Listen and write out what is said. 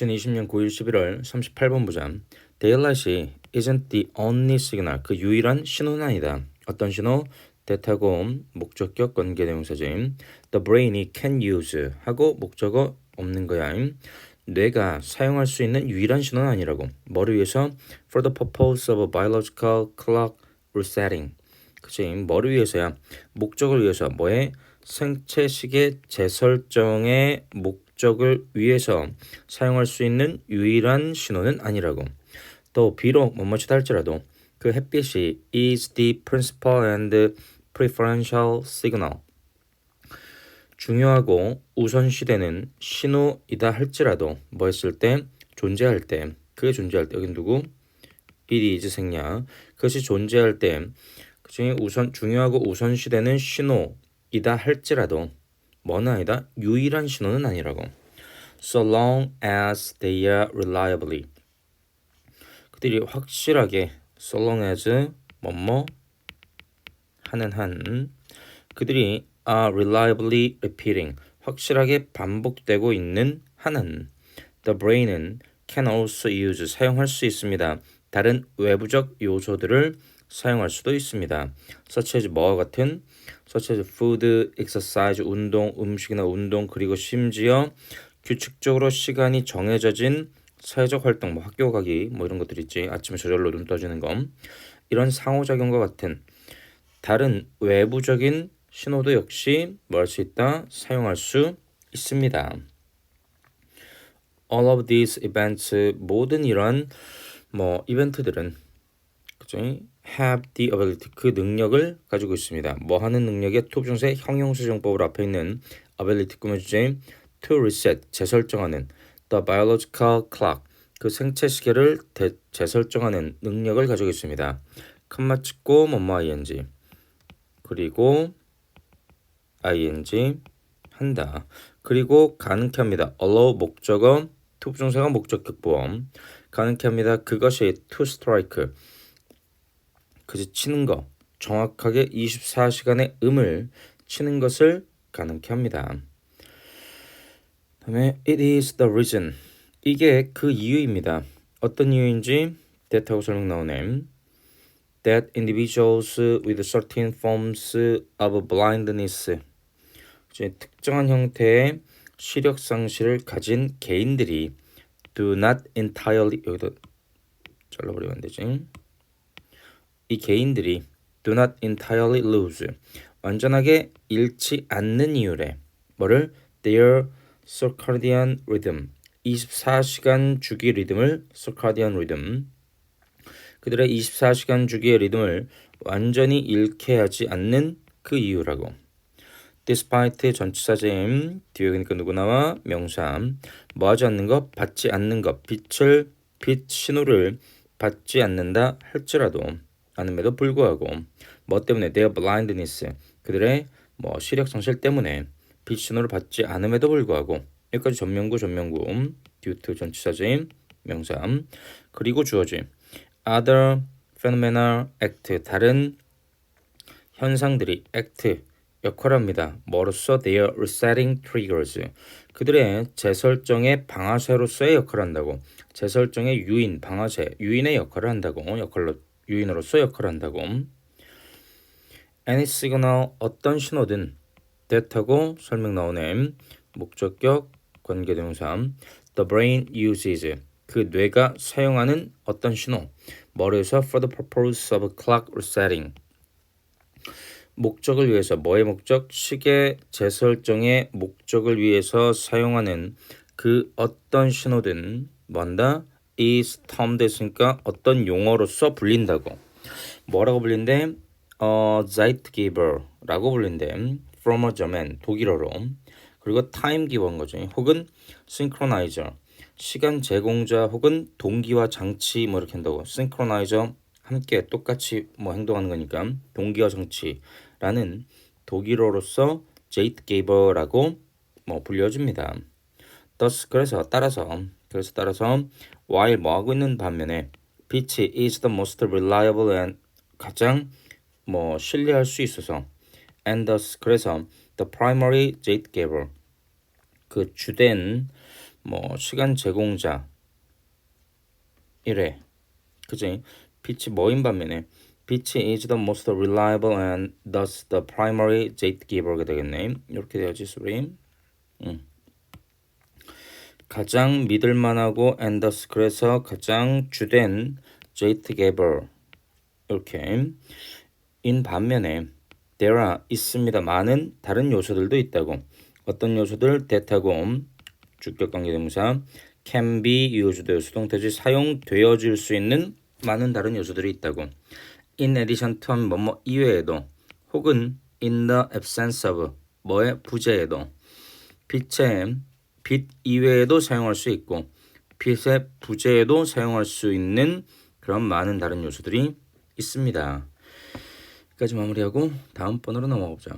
2020년 9일 11월 38번 보자. Daylight이 isn't the only signal. 그 유일한 신호는 아니다. 어떤 신호? 대타고 목적격 관계 대명사지. The brain이 can use 하고 목적어 없는 거야. 뇌가 사용할 수 있는 유일한 신호는 아니라고. 뭐를 위해서? For the purpose of a biological clock resetting. 그치? 뭐를 위해서야? 목적을 위해서. 뭐에? 생체식의 재설정의 목 적을 위해서 사용할 수 있는 유일한 신호는 아니라고. 또 비록 뭐뭐치다 할지라도 그 햇빛이 is the principal and preferential signal. 중요하고 우선시되는 신호이다 할지라도 뭐 했을 때 존재할 때 그게 존재할 때 여기 누구? it is 생략 그것이 존재할 때 그중에 우선 중요하고 우선시되는 신호이다 할지라도 뭐는 아니다 유일한 신호는 아니라고 so long as they are reliably 그들이 확실하게 so long as 뭐뭐 하는 한 그들이 are reliably repeating 확실하게 반복되고 있는 한은 the brain은 can also use 사용할 수 있습니다. 다른 외부적 요소들을 사용할 수도 있습니다. such as 뭐와 같은 such as food, exercise, 운동, 음식이나 운동 그리고 심지어 규칙적으로 시간이 정해져진 사회적 활동, 뭐 학교 가기 뭐 이런 것들 있지 아침에 저절로 눈 떠지는 거 이런 상호작용과 같은 다른 외부적인 신호도 역시 뭐 할 수 있다 사용할 수 있습니다. All of these events 모든 이런 뭐 이벤트들은 그죠? Have the ability 그 능력을 가지고 있습니다. 뭐 하는 능력의 투부정세 형용사정법으로 앞에 있는 ability 꾸며주제 to reset 재설정하는 the biological clock 그 생체 시계를 대, 재설정하는 능력을 가지고 있습니다. 칸마 찍고 뭐뭐 ing 그리고 ing 한다. 그리고 가능케 합니다. allow 목적어 투부정사가 목적격 보험 가능케 합니다. 그것이 to strike 그지 치는 거 정확하게 24시간의 음을 치는 것을 가능케 합니다. 다음에 it is the reason 이게 그 이유입니다. 어떤 이유인지 대타고 설명 나오네. That individuals with certain forms of blindness 특정한 형태의 시력 상실을 가진 개인들이 do not entirely 여기도 잘라버리면 안 되지. 이 개인들이 do not entirely lose 완전하게 잃지 않는 이유래. 뭐를? Their circadian rhythm. 24시간 주기 리듬을 circadian rhythm. 그들의 24시간 주기의 리듬을 완전히 잃게 하지 않는 그 이유라고. despite 전치사제임 뒤에 그러니까 누구 나와? 명사 뭐 하지 않는 것? 받지 않는 것. 빛을 빛 신호를 받지 않는다 할지라도 않음에도 불구하고 뭐 때문에 their blindness 그들의 뭐 시력 상실 때문에 빛 신호를 받지 않음에도 불구하고 여기까지 전명구 전명구 due 전치사제임 명사 그리고 주어지 other phenomenal act 다른 현상들이 act 역할합니다. 뭐로서 their resetting triggers 그들의 재설정의 방아쇠로서의 역할을 한다고 재설정의 유인 방아쇠 유인의 역할을 한다고 역할로 유인으로서 역할을 한다고. Any signal 어떤 신호든 that하고 설명 나오네. 목적격 관계대명사. The brain uses 그 뇌가 사용하는 어떤 신호. 머리에서 for the purpose of clock resetting. 목적을 위해서 뭐의 목적? 시계 재설정의 목적을 위해서 사용하는 그 어떤 신호든 뭔다? Is termed 했으니까 어떤 용어로서 불린다고. 뭐라고 불린대? 어, Zeitgeber라고 불린대. From a German 독일어로. 그리고 time giver 거죠. 혹은 synchronizer 시간 제공자 혹은 동기화 장치 뭐 이렇게 한다고. synchronizer 함께 똑같이 뭐 행동하는 거니까 동기화 장치라는 독일어로서 제이트 게이버라고 뭐 불려줍니다. thus 그래서 따라서 그래서 따라서 while 뭐 하고 있는 반면에 빛이 is the most reliable and 가장 뭐 신뢰할 수 있어서 and thus 그래서 the primary gatekeeper 그 주된 뭐 시간 제공자 이래 그지 빛이 뭐인 반면에 빛이 is the most reliable and thus the primary gatekeeper가 되겠네 이렇게 돼야지 소리 음. 가장 믿을만하고 그래서 가장 주된 gatekeeper 이렇게 인 반면에 are 있습니다. 많은 다른 요소들도 있다고. 어떤 요소들? 대타고 주격관계대명사 can be 유효주도 수동태지 사용되어질 수 있는 많은 다른 요소들이 있다고. in addition to 뭐뭐 이외에도 혹은 in the absence of 뭐의 부재에도 빛의 빛 이외에도 사용할 수 있고 빛의 부재에도 사용할 수 있는 그런 많은 다른 요소들이 있습니다. 여기까지 마무리하고 다음 번으로 넘어가 보자.